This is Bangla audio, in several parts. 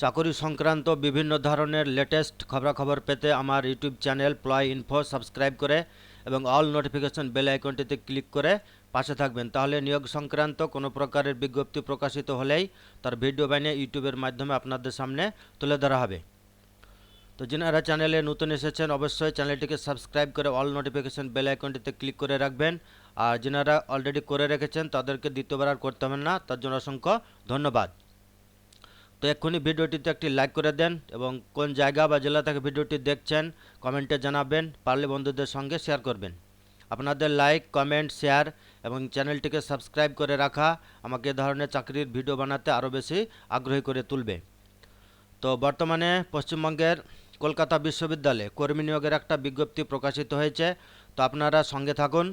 চাকরি সংক্রান্ত বিভিন্ন ধরনের লেটেস্ট খবরাখবর পেতে আমার YouTube channel ploy info subscribe করে এবং অল নোটিফিকেশন বেল আইকনটিতে ক্লিক করে পাশে থাকবেন। তাহলে নিয়োগ সংক্রান্ত কোনো প্রকারের বিজ্ঞপ্তি প্রকাশিত হলেই তার ভিডিও বানিয়ে ইউটিউবের মাধ্যমে আপনাদের সামনে তুলে ধরা হবে। তো যারা চ্যানেলে নতুন এসেছেন, অবশ্যই চ্যানেলটিকে সাবস্ক্রাইব করে অল নোটিফিকেশন বেল আইকনটিতে ক্লিক করে রাখবেন। আর যারা অলরেডি করে রেখেছেন, তাদেরকে দ্বিতীয়বার আর করতে হবে না। তার জন্য অসংখ্য ধন্যবাদ। তো এক্ষুনি ভিডিওটিতে একটি লাইক করে দেন এবং কোন জায়গা বা জেলা থেকে ভিডিওটি দেখছেন কমেন্টে জানাবেন, পারলে বন্ধুদের সঙ্গে শেয়ার করবেন। আপনাদের লাইক কমেন্ট শেয়ার এবং চ্যানেলটিকে সাবস্ক্রাইব করে রাখা আমাকে ধরনের চাকরির ভিডিও বানাতে আরও বেশি আগ্রহী করে তুলবে। তো বর্তমানে পশ্চিমবঙ্গের কলকাতা বিশ্ববিদ্যালয়ে কর্মী নিয়োগের একটা বিজ্ঞপ্তি প্রকাশিত হয়েছে, তো আপনারা সঙ্গে থাকুন।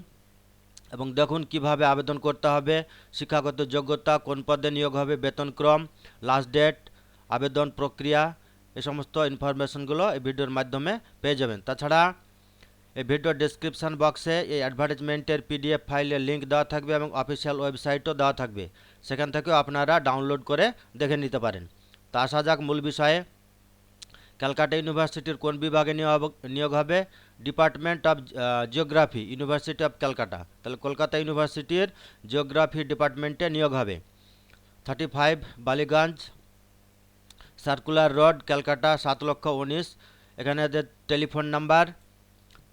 এবং দেখুন কীভাবে আবেদন করতে হবে, শিক্ষাগত যোগ্যতা, কোন পদে নিয়োগ হবে বেতনক্রম লাস্ট ডেট আবেদন প্রক্রিয়া, এ সমস্ত ইনফরমেশনগুলো এই ভিডিওর মাধ্যমে পেয়ে যাবেন। তাছাড়া এই ভিডিওর ডেসক্রিপশান বক্সে এই অ্যাডভার্টাইজমেন্টের পিডিএফ ফাইলের লিঙ্ক দেওয়া থাকবে এবং অফিসিয়াল ওয়েবসাইটও দেওয়া থাকবে। সেখান থেকেও আপনারা ডাউনলোড করে দেখে নিতে পারেন। তা আসা যাক মূল বিষয়ে। ক্যালকাটা ইউনিভার্সিটির কোন বিভাগে নিয়োগ হবে? Department of geography, university of Calcutta. তাহলে কলকাতা ইউনিভার্সিটির জিওগ্রাফি ডিপার্টমেন্টে নিয়োগ হবে। Thirty five Ballygunge, circular road, Calcutta, সাত লক্ষ উনিশ। এখানে টেলিফোন নাম্বার,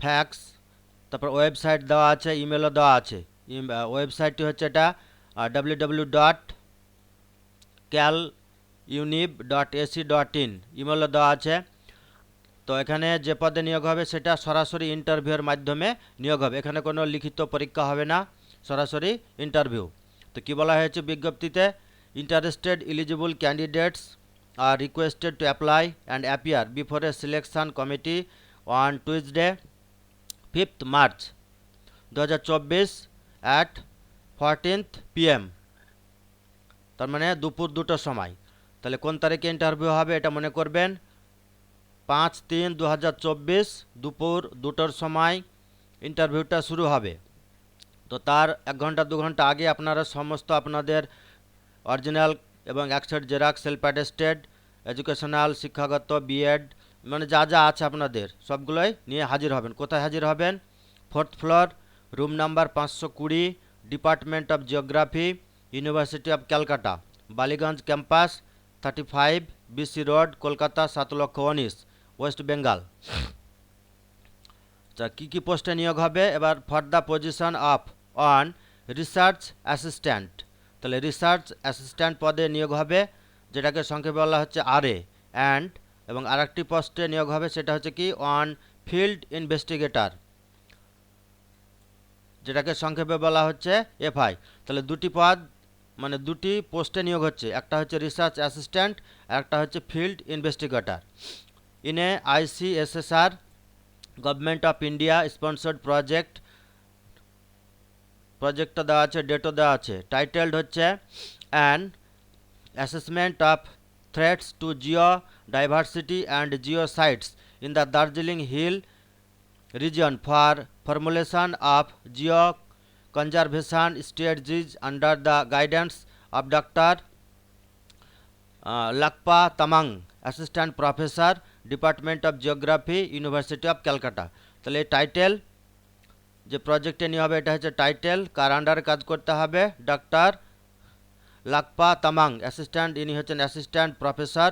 ফ্যাক্স, তারপর ওয়েবসাইট দেওয়া আছে, ইমেলও দেওয়া আছে। ওয়েবসাইটটি হচ্ছে এটা W W dot cal univ dot AC dot in ইমেলও দেওয়া আছে। তো এখানে যে পদে নিয়োগ হবে, সেটা সরাসরি ইন্টারভিউয়ের মাধ্যমে নিয়োগ হবে। এখানে কোনো লিখিত পরীক্ষা হবে না, সরাসরি ইন্টারভিউ তো কী বলা হয়েছে বিজ্ঞপ্তিতে? Interested eligible candidates are requested to apply and appear before a selection committee on Tuesday fifth March দু হাজার চব্বিশ অ্যাট ফরটিন্থ পিএম তার মানে দুপুর দুটোর সময়। তাহলে কোন তারিখে ইন্টারভিউ হবে এটা মনে করবেন? পাঁচ তিন দু দুপুর দুটোর সময় ইন্টারভিউটা শুরু হবে। তো তার এক ঘণ্টা, দু ঘণ্টা আগে আপনারা সমস্ত আপনাদের অরিজিনাল এবং একসাইড জেরাক্স সেলফ অ্যাটেস্টেড এডুকেশনাল শিক্ষাগত বিএড মানে যা যা আছে আপনাদের, সবগুলোই নিয়ে হাজির হবেন। কোথায় হাজির হবেন? ফোর্থ ফ্লোর রুম নাম্বার পাঁচশো কুড়ি department of geography university of Calcutta Ballygunge campus thirty five BC road, Kolkata, সাত লক্ষ উনিশ, ওয়েস্ট বেঙ্গল। তা কী কী পোস্টে নিয়োগ হবে? এবার for the position of on research assistant তাহলে রিসার্চ অ্যাসিস্ট্যান্ট পদে নিয়োগ হবে, যেটাকে সংক্ষেপে বলা হচ্ছে আর এ অ্যান্ড এবং আরেকটি পোস্টে নিয়োগ হবে, সেটা হচ্ছে কি? অন ফিল্ড ইনভেস্টিগেটর যেটাকে সংক্ষেপে বলা হচ্ছে এফআই তাহলে দুটি পদ মানে দুটি পোস্টে নিয়োগ হচ্ছে। একটা হচ্ছে রিসার্চ অ্যাসিস্ট্যান্ট একটা হচ্ছে field investigator in a ICSSR government of India sponsored project প্রজেক্টটা দেওয়া আছে ডেটও দেওয়া আছে। টাইটেলড হচ্ছে an assessment of threats to geo diversity and geo sites in the Darjeeling hill region for formulation of geo conservation strategies under the guidance of Dr. Uh, Lakpa Tamang, Assistant Professor, Department of Geography, University of Calcutta. তাহলে টাইটেল যে প্রজেক্টে নিয়ে হবে এটা হচ্ছে টাইটেল কার আন্ডারে কাজ করতে হবে ডক্টর লাকপা তামাং অ্যাসিস্ট্যান্ট ইনি হচ্ছেন assistant professor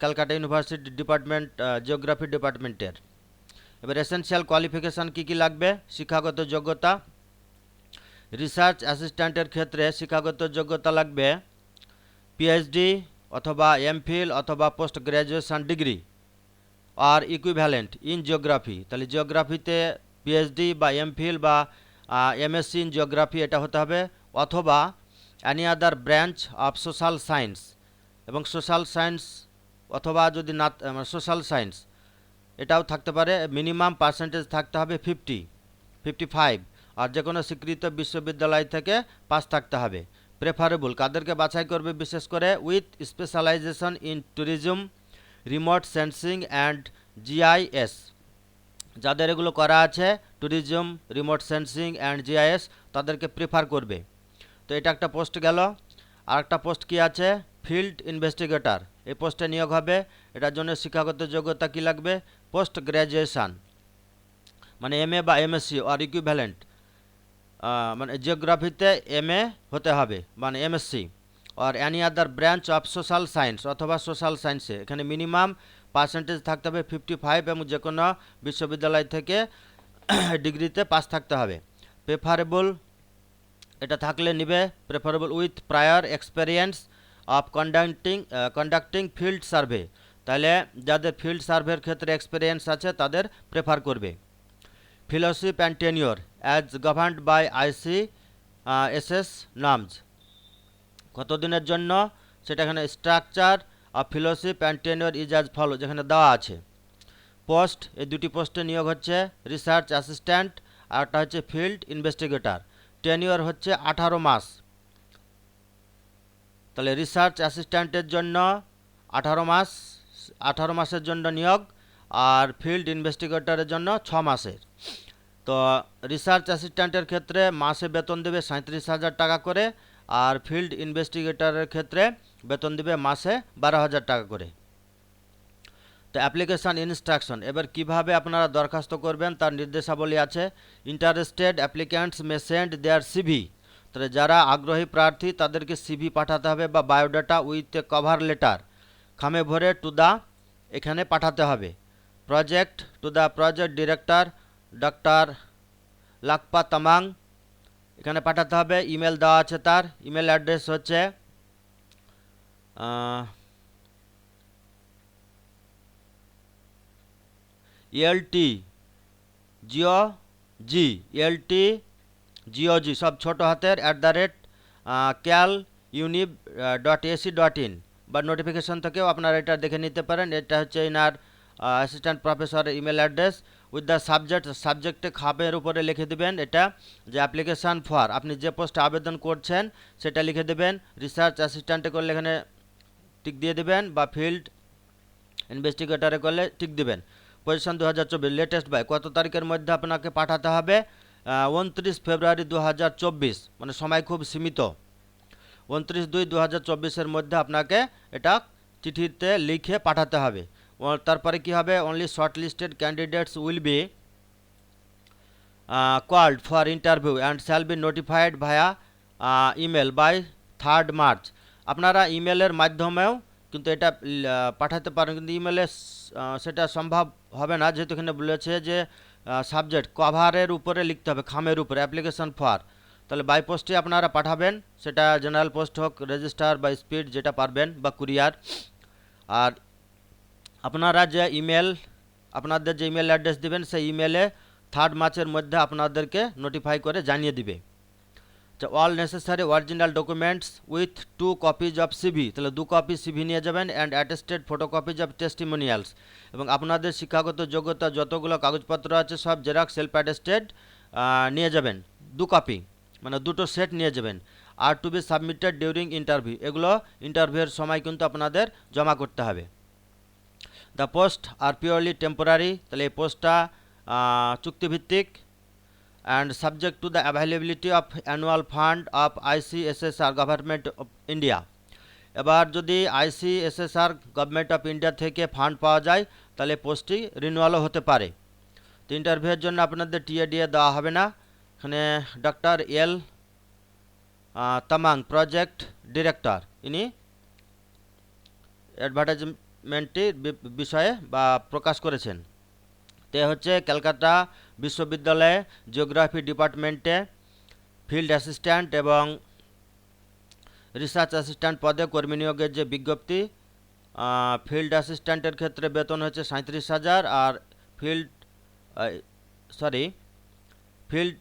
Calcutta university department geography ডিপার্টমেন্টের এবার এসেনশিয়াল কোয়ালিফিকেশান কী কী লাগবে শিক্ষাগত যোগ্যতা রিসার্চ অ্যাসিস্ট্যান্টের ক্ষেত্রে শিক্ষাগত যোগ্যতা লাগবে পিএইচডি অথবা এমফিল অথবা post graduation degree, R equivalent in geography তাহলে জিওগ্রাফিতে পিএইচডি বা এমফিল বা এমএসসি ইন জিওগ্রাফি এটা হতে হবে, অথবা any other branch of social science এবং সোশ্যাল সায়েন্স অথবা যদি না সোশ্যাল সায়েন্স এটাও থাকতে পারে মিনিমাম পার্সেন্টেজ থাকতে হবে ফিফটি ফিফটি ফাইভ আর যে কোনো স্বীকৃত বিশ্ববিদ্যালয় থেকে পাস থাকতে হবে। প্রেফারেবল কাদেরকে বাছাই করবে বিশেষ করে with specialization in tourism remote sensing and GIS যাদের এগুলো করা আছে tourism remote sensing and GIS তাদেরকে প্রেফার করবে। তো এটা একটা পোস্ট গেল। আর একটা পোস্ট কি আছে? ফিল্ড ইনভেস্টিগেটর এই পোস্টে নিয়োগ হবে। এটার জন্য শিক্ষাগত যোগ্যতা কী লাগবে? পোস্ট গ্র্যাজুয়েশান মানে এম এ বা এমএসসি আর ইকুইভ্যালেন্ট মানে জিওগ্রাফিতে এম এ হতে হবে মানে MSc R any other branch of social science অথবা সোশ্যাল সায়েন্সে এখানে মিনিমাম পার্সেন্টেজ থাকতে হবে ফিফটি ফাইভ এবং যে কোনো বিশ্ববিদ্যালয় থেকে ডিগ্রিতে পাস থাকতে হবে। প্রেফারেবল এটা থাকলে নিবে। Preferable with prior experience of conducting conducting field survey তাহলে যাদের ফিল্ড সার্ভের ক্ষেত্রে এক্সপেরিয়েন্স আছে, তাদের প্রেফার করবে। Fellowship and tenure as governed by IC S S norms কতদিনের জন্য? সেটা এখানে structure of fellowship and tenure is as follow যেখানে দেওয়া আছে। পোস্ট এই দুটি পোস্টে নিয়োগ হচ্ছে রিসার্চ অ্যাসিস্ট্যান্ট আর একটা হচ্ছে ফিল্ড ইনভেস্টিগেটর টেনিওর হচ্ছে আঠারো মাস। তাহলে রিসার্চ অ্যাসিস্ট্যান্টের জন্য আঠারো মাস, আঠারো মাসের জন্য নিয়োগ। আর ফিল্ড ইনভেস্টিগেটরের জন্য ছ মাসের। তো রিসার্চ অ্যাসিস্ট্যান্টের ক্ষেত্রে মাসে বেতন দেবে সাঁত্রিশ হাজার টাকা করে, আর ফিল্ড ইনভেস্টিগেটরের ক্ষেত্রে বেতন দেবে মাসে বারো হাজার টাকা করে। তো অ্যাপ্লিকেশান ইনস্ট্রাকশন এবার কীভাবে আপনারা দরখাস্ত করবেন তার নির্দেশাবলী আছে। Interested applicants may send their CV তাহলে যারা আগ্রহী প্রার্থী, তাদেরকে সিভি পাঠাতে হবে বা biodata with a cover letter খামে ভরে টু দ্য এখানে পাঠাতে হবে। Project to the project director doctor Lakpa Tamang এখানে পাঠাতে হবে ইমেল দেওয়া আছে তার ইমেল অ্যাড্রেস হচ্ছে LT geo G LT geo G, সব ছোট হাতের at the rate cal univ dot AC dot in বা নোটিফিকেশন থেকেও আপনারা এটা দেখে নিতে পারেন, এটা হচ্ছে inner assistant professor email address with the subject সাবজেক্টে খাপের উপরে লিখে দেবেন এটা যে অ্যাপ্লিকেশান ফর আপনি যে পোস্টে আবেদন করছেন সেটা লিখে দেবেন। রিসার্চ অ্যাসিস্ট্যান্টে করলে এখানে টিক দিয়ে দেবেন বা ফিল্ড ইনভেস্টিগেটরে করলে টিক দেবেন। পজিশন দু হাজার চব্বিশ। লেটেস্ট বাই কত তারিখের মধ্যে আপনাকে পাঠাতে হবে? উনত্রিশ ফেব্রুয়ারি দু হাজার চব্বিশ। মানে সময় খুব সীমিত। উনত্রিশ দুই দু হাজার চব্বিশের মধ্যে আপনাকে এটা চিঠিতে লিখে পাঠাতে হবে। তারপরে কি হবে? Only short listed candidates will be called for interview and shall be notified via email by third March আপনারা ইমেলের মাধ্যমেও কিন্তু এটা পাঠাতে পারেন, কিন্তু ইমেলে সেটা সম্ভব হবে না। যেহেতু এখানে বলেছে যে সাবজেক্ট কভারের উপরে লিখতে হবে, খামের উপরে অ্যাপ্লিকেশন ফর তাহলে বাই পোস্টে আপনারা পাঠাবেন, সেটা জেনারেল পোস্ট হোক রেজিস্টার বা স্পিড যেটা পারবেন, বা কুরিয়ার আর আপনারা যে ইমেল আপনাদের যে ইমেল অ্যাড্রেস দিবেন, সেই ইমেলে থার্ড মার্চের মধ্যে আপনাদেরকে নোটিফাই করে জানিয়ে দিবে। All necessary original documents with two copies of CV তাহলে দু কপি সিভি নিয়ে যাবেন and attested photocopies of testimonials এবং আপনাদের শিক্ষাগত যোগ্যতা যতগুলো কাগজপত্র আছে, সব জেরক্স সেলফ অ্যাটেস্টেড নিয়ে যাবেন। দু কপি মানে দুটো সেট নিয়ে যাবেন। আর to be submitted during interview এগুলো ইন্টারভিউয়ের সময় কিন্তু আপনাদের জমা করতে হবে। The post are purely temporary তাহলে এই পোস্টটা চুক্তিভিত্তিক and subject to the availability of annual fund of ICSSR government of India এবার যদি আইসিএসএসআর গভর্নমেন্ট অফ ইন্ডিয়া থেকে ফান্ড পাওয়া যায়, তাহলে পোস্টটি রিনিউয়ালও হতে পারে। তো ইন্টারভিউয়ের জন্য আপনাদের টিএডিএ দেওয়া হবে না। এখানে doctor L Tamang project director ইনি অ্যাডভার্টাইজমেন্টটির বিষয়ে বা প্রকাশ করেছেন। তে হচ্ছে ক্যালকাটা বিশ্ববিদ্যালয়ে জিওগ্রাফি ডিপার্টমেন্টে ফিল্ড অ্যাসিস্ট্যান্ট এবং রিসার্চ অ্যাসিস্ট্যান্ট পদে কর্মী নিয়োগের যে বিজ্ঞপ্তি ফিল্ড অ্যাসিস্ট্যান্টের ক্ষেত্রে বেতন হচ্ছে সাঁত্রিশ হাজার আর ফিল্ড সরি, ফিল্ড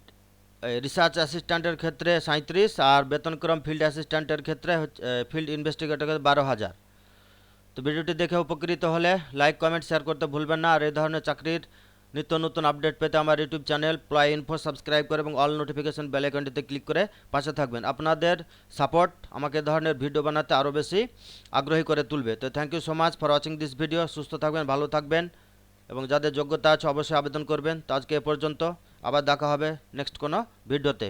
রিসার্চ অ্যাসিস্ট্যান্টের ক্ষেত্রে সাঁত্রিশ আর বেতনক্রম ফিল্ড অ্যাসিস্ট্যান্টের ক্ষেত্রে হচ্ছে ফিল্ড ইনভেস্টিগেটর বারো হাজার। তো ভিডিওটি দেখে উপকৃত হলে লাইক, কমেন্ট, শেয়ার করতে ভুলবেন না। আর এই ধরনের চাকরির নিত্য নতুন আপডেট পেতে আমার YouTube channel Ply Info subscribe করে এবং অল নোটিফিকেশন বেল আইকনটিতে ক্লিক করে পাশে থাকবেন। আপনাদের সাপোর্ট আমাকে ধরনের ভিডিও বানাতে আরও বেশি আগ্রহী করে তুলবে। তো thank you so much for watching this video সুস্থ থাকবেন, ভালো থাকবেন এবং যাদের যোগ্যতা আছে অবশ্যই আবেদন করবেন। তো আজকে এ পর্যন্ত আবার দেখা হবে নেক্সট কোনো ভিডিওতে।